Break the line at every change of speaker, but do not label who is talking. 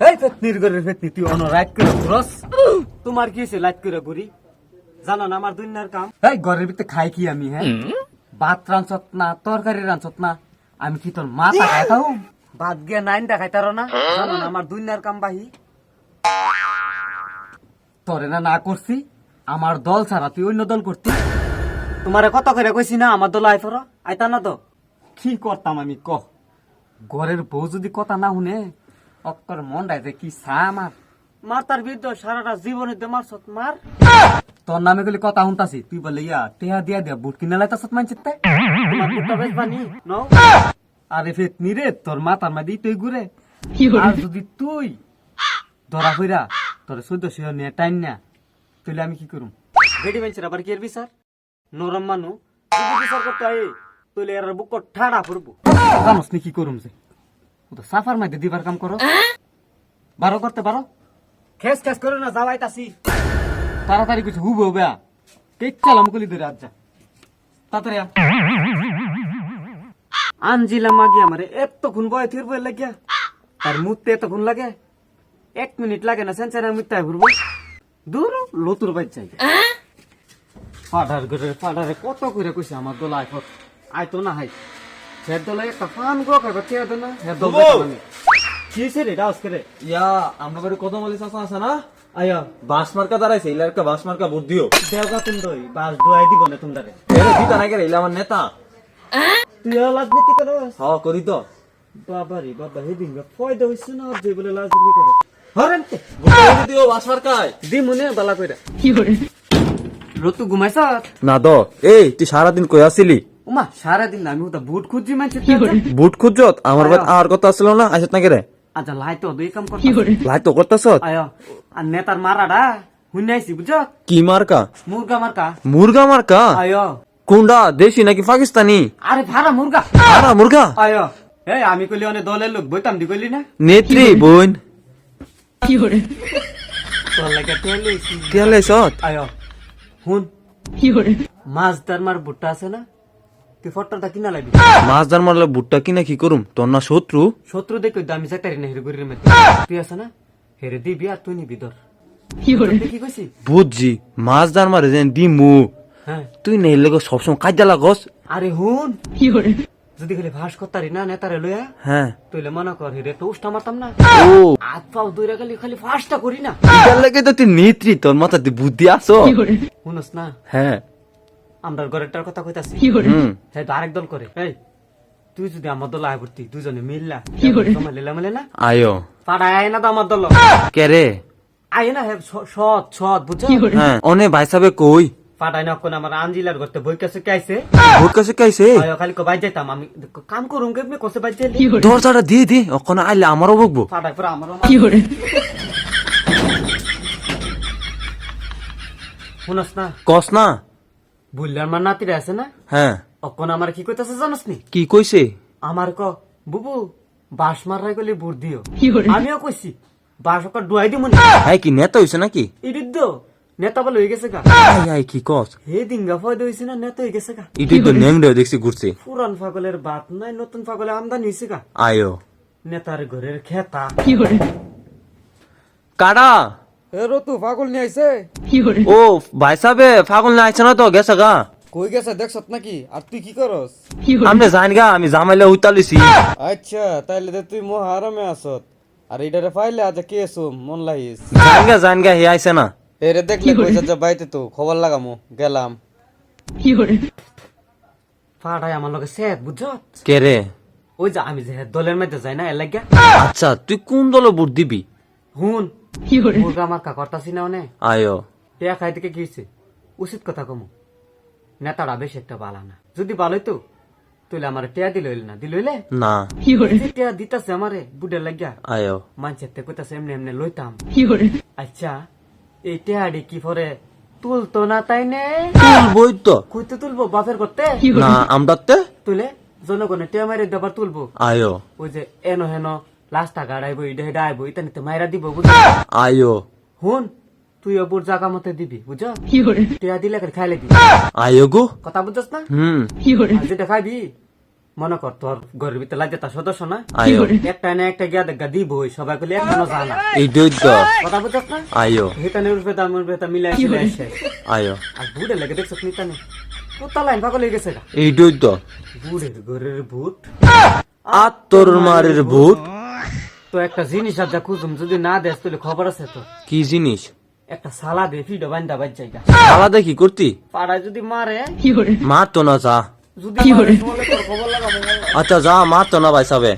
এই ফেতনির ঘরের ফেতনি তুই অন রাইট করে ঘুরস। তোমার কি হয়েছে? লাইট করে ঘুরি। জানো না আমার দুনিয়ার কাম? এই ঘরের ভিতরে খাই কি আমি হ্যাঁ? ভাত রাঁচত না তরকারি রাঁচত না। আমি কি তোর মাথা খাইতাম? ভাত গিয়ে নাইন দেখাই তার না? জানো না আমার দুনিয়ার কাম বাহি? তোরে না না করছি। আমার দল ছাড়া তুই অন্য দল করতি। তোমারে কত করে কইছি না আমার দল আইফর আইতা না তো? কি করতাম আমি ক? ঘরের বউ যদি কথা না শুনে অক্কর মন যে কি সা আমার মার তার বিরুদ্ধ সারাটা জীবনে দে মার সত মার। তোর নামে গেলে কথা শুনতাছি তুই বলে ইয়া টেহা দিয়া দিয়া বুট কিনে লাইতাছ মান চিত্তে তোমার বুটটা বেশ বানি নও। আরে ফেত নিরে তোর মাথার মাদি তুই ঘুরে। আর যদি তুই ধরা ফইরা তোর চোদ্দ শিহর নিয়ে টাইম না তাহলে আমি কি করুম? বেডি বেঞ্চের আবার কি এর বিচার? নরম মানু বিচার করতে হয় তাহলে এর বুক ঠাড়া পড়ব। জানোস নি কি করুম যে। তো সাফার মাইতে দিবার কাম করো। বারো করতে পারো? খেস খেস করে না যাওয়াই তাসি তাড়াতাড়ি কিছু হুব হবে কেক চালাম কলি ধরে আজ যা। তাড়াতাড়ি। আনজিলা মাগি আমারে এতক্ষণ বয় থির বয় লাগিয়া আর মুততে এতক্ষণ লাগে এক মিনিট লাগে না সেন্সারে মুত্তায় ঘুরবো। দূর লতুর বাইর চাই পাড়ার ঘরে পাড়ারে কত করে কইছে আমার দোলা আইফত আইতো না হাই। সে দোলা একটা ফান গো খাইবা কে দো না হে দোলা কি সে রে করে?
ইয়া আমরা বাড়ি কত মালি চাষা আছে না?
আয়া
বাস মার্কা দাঁড়াইছে ইলা একটা বাস মার্কা ভোট দিও।
দেওগা তুমি দই বাস দোয়াই দিব না তোমারে
এরে দিতা নাই করে ইলা আমার নেতা।
তুই রাজনীতি করো
হ করি তো।
বাবা রে বাবা হে দিঙ্গা ফয়দা হইছে না যে বলে রাজনীতি করে। হরেন
ভোট করে দিও বাস মার্কায়।
দি মনে বালা কইরা। রতু ঘুমাইছ
না দ এই তুই সারাদিন কই আসিলি?
উমা সারাদিন আমি ওটা বুট খুঁজি মানছি
বুট খুঁজত আমার বাদ আর কথা আসছিল না আসত না কেরে?
আচ্ছা লাই তো দুই কাম করতে
লাই তো করতেছ
আয় আর নেতার মারাডা হুনাইছি বুঝছ?
কি মার্কা?
মুরগা মার্কা।
মুরগা মার্কা?
আয়।
কোনটা দেশি নাকি পাকিস্তানি?
আরে ভাড়া মুরগা।
আরা মুরগা?
আয়। এই আমি কইলি অনেক দলের লোক বইতাম দি কইলি না?
নেত্রী বোন।
তোর লাগে টেলিছি আয় হুন মাছ তার মার বুটটা আছে না? তুই ফটোটা কিনা লাগবি?
মাছ দার মারলে বুটটা কিনা কি করুম? তোর না শত্রু?
শত্রু দেখে দামি চাকরি না হেরে গরির মধ্যে। তুই আছে না? হেরে দিবি আর তুই নিবি ধর। কি কইছি?
বুঝছি। মাছ দার মারে যেন দিমু
হ্যাঁ।
তুই নেই লোক সবসময় কাজে লাগস।
আরে হুন। যদি খালি ভাস করতারি না নেতারে লইয়া
হ্যাঁ।
তুইলে মনে কর হেরে একটা উষ্টা মারতাম না।
ও।
হাত পাও দূরে গেলে খালি ফাঁসটা করি না।
এটার লাগে তো তুই নেত্রী তোর মাথাতে বুদ্ধি আসো
শুনস না?
হ্যাঁ।
আমরা ঘরেরটার কথা কইতাছি। হ্যাঁ তো আরেক দল করে। এই তুই যদি আমার দল আয় ভর্তি দুজনে মিললা। তোমার লেলা মেলে না?
আয়ো।
পাড়ায় আয় না তো আমার দল।
কে রে?
আয় না সৎ সৎ বুঝছ?
হ্যাঁ অনে ভাই সাবে কই?
পাড়ায় না কোন আমার আঞ্জিলার করতে বই কাছে কাইছে।
ভোট কাছে কাইছে?
আয় খালি কো বাই যাইতাম। আমি কাম করুম কেমনে? কোসে বাই যাইলে?
দরজাটা দিয়ে দে ওখানে আইলে আমারও বকবো।
পাড়ায় পরে আমারও কি করে? শুনস না?
কস না?
বুল্লার মার নাতিরা আছে না?
হ্যাঁ।
অকন আমার কি কইতাছে জানাস নি
কি কইছে?
আমার ক বুবু বাস মারাই গেলে বুট দিও। আমিও কইছি বাস ওকে ডুয়াই দিব না।
হ্যাঁ কি নেতা হইছে নাকি?
ইডির নেতা বলে হয়ে গেছে গা।
আই আই কি কস?
হে দিঙ্গা ফয়দা হয়েছে না নেতা হয়ে গেছে গা।
তো নেংড়ে দেখছি ঘুরছে।
পুরান পাগলের বাত নাই নতুন পাগলের আমদানি হয়েছে গা।
আয়ো।
নেতার ঘরের খেতা।
কাডা
এ রতু পাগল নিয়ে আইছে?
ও ভাই সাবে ফাগুন না আইছে না তো গেছে গা।
কই গেছে দেখছত নাকি? আর তুই কি করস?
আমি জানি গা আমি জামাইলে উতালিছি
আচ্ছা তাইলে তো তুই মহা আরামে আসত। আর এইটারে পাইলে আজ কে এসুম মন লাইস
জান গা জান গা হে আইছে না।
এরে দেখলে কইছে যে বাইতে তো খবর লাগামু গেলাম।
পাড়ায় আমার লগে সেট বুঝছ?
কে রে?
ওই যে আমি যে দলের মধ্যে যাই না লাগিয়া।
আচ্ছা তুই কোন দল ভোট দিবি?
হুন মুরগা মার্কা করতাছি না? অনে
আয়ো।
টিয়া খাই থেকে কি উচিত কথা কমু। নেতাটা বেশ একটা বালা না। যদি ভালোই তো তুইলে আমার টিয়া দিল না। দিল
না।
টিয়া দিতাছে আমারে বুডের লাগিয়া।
আয়ো।
মানছে তে কইতাছে এমনি এমনি লইতাম। আচ্ছা এই টিয়াডি কি পরে তুলতো না তাই নে?
তুলবই তো।
কইতে তুলবো বাপের করতে
না আমদাতে
তুলে জনগণে টিয়া মারি দেবার তুলবো।
আয়ো।
ওই যে এনো হেন লাস্টা গাড়াইবো ইডে হেডা আইবো ইতা নিতে মাইরা দিব বুঝছ
আয়ো
হুন তুই অবুর জাগা মতে দিবি বুঝ টিয়া দিলে করে খাইলে দিবি।
আয়ো গো।
কথা বুঝছস না?
হুম।
আর যেটা খাইবি? মনে কর তোর ঘরের ভিতরে লাগে তার সদস্য না?
আয়ো
একটা না একটা গিয়া দেখা দিবই সবাই কইলে এখনও জানা
এইটাই তো
কথা বুঝছ না?
আয়ো
হেতানে উঠবে তার মনে ভেতা মিলাই মিলাই
আয়ো
আর বুড়ে লেগে দেখছ নিতানে কোথা লাইন পাগল হয়ে গেছে এটা?
এইটাই তো
বুড়ের ঘরের ভূত।
আত্মর মারের ভূত।
তো একটা জিনিস আর যা খুঁজুম যদি না দেস তাহলে খবর আছে তো।
কি জিনিস?
একটা সালা দে ফিডো বান্দা বাজ জায়গা।
আলাদা কি করতি?
পাড়ায় যদি মারে
মার তো না যা।
যদি খবর লাগাবো
আচ্ছা যা মার তো না ভাই সাবে।